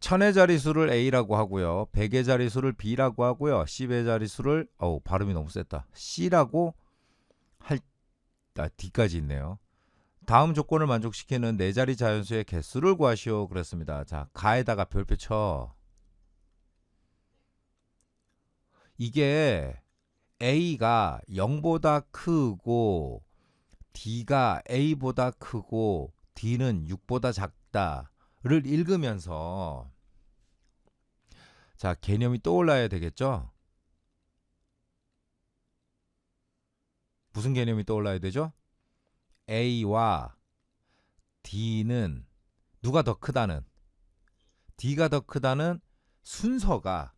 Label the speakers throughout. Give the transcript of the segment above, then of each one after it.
Speaker 1: 천의 자리수를 A라고 하고요. 백의 자리수를 B라고 하고요. 십의 자리수를 어우 발음이 너무 셌다. C라고 할 아, D까지 있네요. 다음 조건을 만족시키는 네 자리 자연수의 개수를 구하시오 그랬습니다. 자, 가에다가 별표 쳐. 이게 A가 0보다 크고 D가 A보다 크고 D는 6보다 작다 를 읽으면서 자, 개념이 떠올라야 되겠죠? 무슨 개념이 떠올라야 되죠? A와 D는 누가 더 크다는 D가 더 크다는 순서가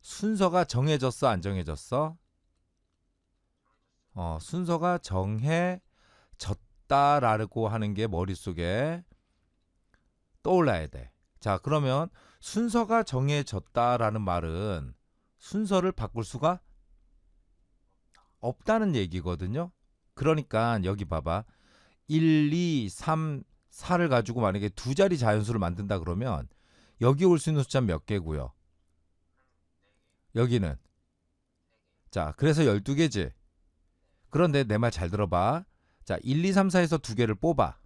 Speaker 1: 순서가 정해졌어 안 정해졌어? 어, 순서가 정해졌다라고 하는 게 머릿속에 떠올라야 돼. 자, 그러면 순서가 정해졌다라는 말은 순서를 바꿀 수가 없다는 얘기거든요. 그러니까 여기 봐봐. 1, 2, 3, 4를 가지고 만약에 두 자리 자연수를 만든다 그러면 여기 올 수 있는 숫자는 몇 개고요. 여기는 자, 그래서 12개지. 그런데 내 말 잘 들어봐. 자, 1, 2, 3, 4에서 두 개를 뽑아.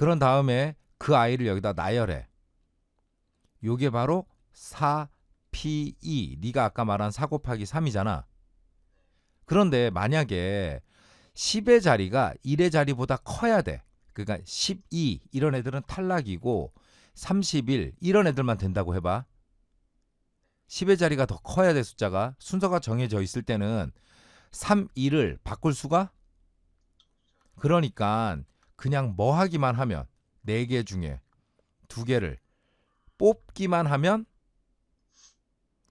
Speaker 1: 그런 다음에 그 아이를 여기다 나열해. 요게 바로 4, P, 2. 네가 아까 말한 4 곱하기 3이잖아. 그런데 만약에 10의 자리가 1의 자리보다 커야 돼. 그러니까 12 이런 애들은 탈락이고 31 이런 애들만 된다고 해봐. 10의 자리가 더 커야 돼 숫자가 순서가 정해져 있을 때는 3, 2를 바꿀 수가 그러니까 그냥 뭐 하기만 하면 4개 중에 2개를 뽑기만 하면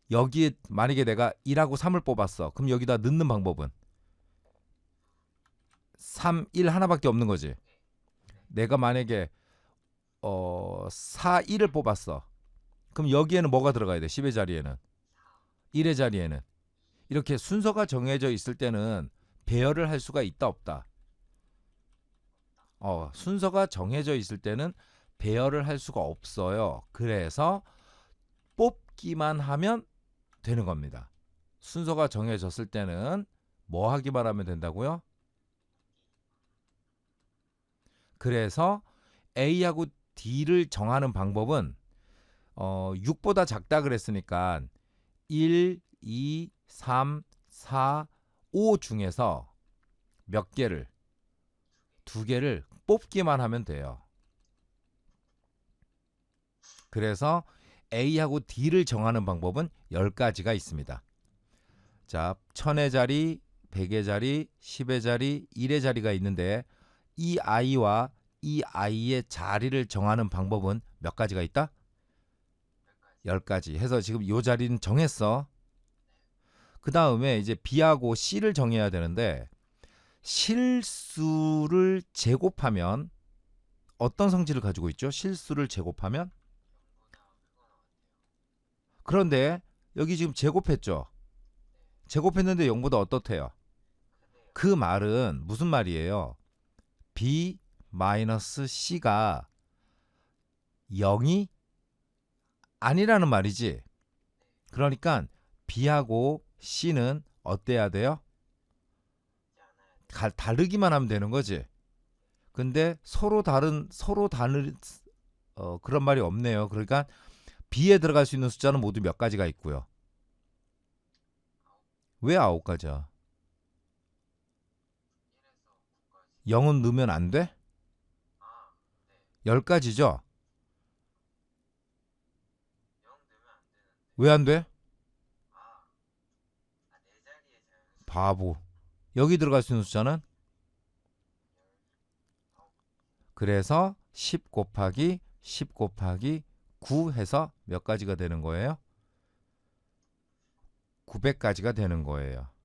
Speaker 1: 여기에 만약에 내가 1하고 3을 뽑았어. 그럼 여기다 넣는 방법은 3, 1 하나밖에 없는 거지. 내가 만약에 어 4, 1을 뽑았어. 그럼 여기에는 뭐가 들어가야 돼? 10의 자리에는 1의 자리에는 이렇게 순서가 정해져 있을 때는 배열을 할 수가 있다 없다. 어, 순서가 정해져 있을 때는 배열을 할 수가 없어요. 그래서 뽑기만 하면 되는 겁니다. 순서가 정해졌을 때는 뭐 하기만 하면 된다고요? 그래서 A하고 D를 정하는 방법은 어, 6보다 작다 그랬으니까 1, 2, 3, 4, 5 중에서 몇 개를 두 개를 뽑기만 하면 돼요. 그래서 A하고 D를 정하는 방법은 10가지가 있습니다. 자, 천의 자리, 백의 자리, 십의 자리, 일의 자리가 있는데 이 아이와 이 아이의 자리를 정하는 방법은 몇 가지가 있다? 10가지 해서 지금 요 자리는 정했어. 그 다음에 이제 B하고 C를 정해야 되는데 실수를 제곱하면 어떤 성질을 가지고 있죠? 실수를 제곱하면 그런데 여기 지금 제곱했죠. 제곱했는데 0보다 어떻대요? 그 말은 무슨 말이에요? B 마이너스 C가 0이 아니라는 말이지. 그러니까 B하고 C는 어때야 돼요? 가- 다르기만 하면 되는 거지. 근데 서로 다른 서로 다른 어, 그런 말이 없네요. 그러니까 B에 들어갈 수 있는 숫자는 모두 몇 가지가 있고요. 왜 아홉 가지야? 0은 넣으면 안 돼? 10가지죠? 왜 안 돼? 바보. 여기 들어갈 수 있는 숫자는? 그래서 10 곱하기 10 곱하기 9 해서 몇 가지가 되는 거예요? 900가지가 되는 거예요.